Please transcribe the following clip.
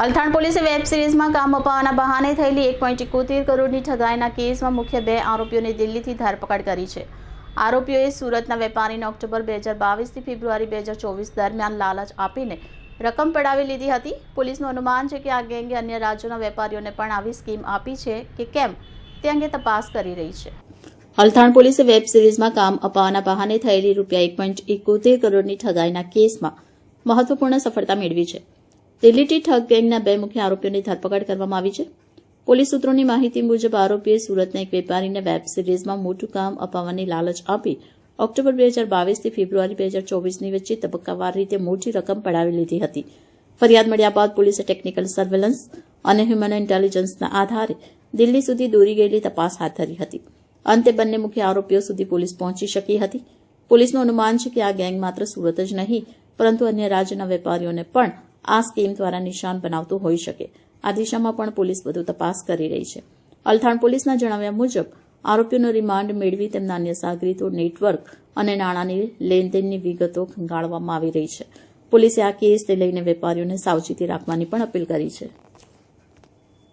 અલથાણ પોલીસે વેબ સિરીઝમાં કામ અપાવવાના બહાને થયેલી એક પોઈન્ટ એકોતેર કરોડની ઠગાઈના કેસમાં મુખ્ય બે આરોપીઓની દિલ્હીથી ધરપકડ કરી છે. આરોપીઓએ સુરતના વેપારીને ઓક્ટોબર બે હજાર બાવીસથી ફેબ્રુઆરી બે હજાર ચોવીસ દરમિયાન લાલચ આપીને રકમ પડાવી લીધી હતી. પોલીસનું અનુમાન છે કે આ ગેંગે અન્ય રાજ્યોના વેપારીઓને પણ આવી સ્કીમ આપી છે કે કેમ તે અંગે તપાસ કરી રહી છે. અલથાણ પોલીસે વેબ સિરીઝમાં કામ અપાવવાના બહાને થયેલી રૂપિયા એક પોઈન્ટ એકોતેર કરોડની ઠગાઈના કેસમાં મહત્વપૂર્ણ સફળતા મેળવી છે. દિલ્હીથી ઠગ ગેંગના બે મુખ્ય આરોપીઓની ધરપકડ કરવામાં આવી છે. પોલીસ સૂત્રોની માહિતી મુજબ આરોપીએ સુરતના એક વેપારીને વેબ સિરીઝમાં મોટું કામ અપાવવાની લાલચ આપી ઓક્ટોબર બે હજાર બાવીસથી ફેબ્રુઆરી બે હજાર ચોવીસની વચ્ચે તબક્કાવાર રીતે મોટી રકમ પડાવી લીધી હતી. ફરિયાદ મળ્યા બાદ પોલીસે ટેકનિકલ સર્વેલન્સ અને હ્યુમન ઇન્ટેલિજન્સના આધારે દિલ્હી સુધી દોરી ગયેલી તપાસ હાથ ધરી હતી. અંતે બંને મુખ્ય આરોપીઓ સુધી પોલીસ પહોંચી શકી હતી. પોલીસનું અનુમાન છે કે આ ગેંગ માત્ર સુરત જ નહીં, પરંતુ અન્ય રાજ્યના વેપારીઓને પણ આ સ્કીમ દ્વારા નિશાન બનાવતું હોઈ શકે. આ દિશામાં પણ પોલીસ વધુ તપાસ કરી રહી છે. અલથાણ પોલીસના જણાવ્યા મુજબ, આરોપીઓનો રિમાન્ડ મેળવી તેમના અન્ય સાગરીતો નેટવર્ક અને નાણાંની લેનદેનની વિગતો ખંગાળવામાં આવી રહી છે. પોલીસે આ કેસને લઈને વેપારીઓને સાવચેતી રાખવાની પણ અપીલ કરી છે.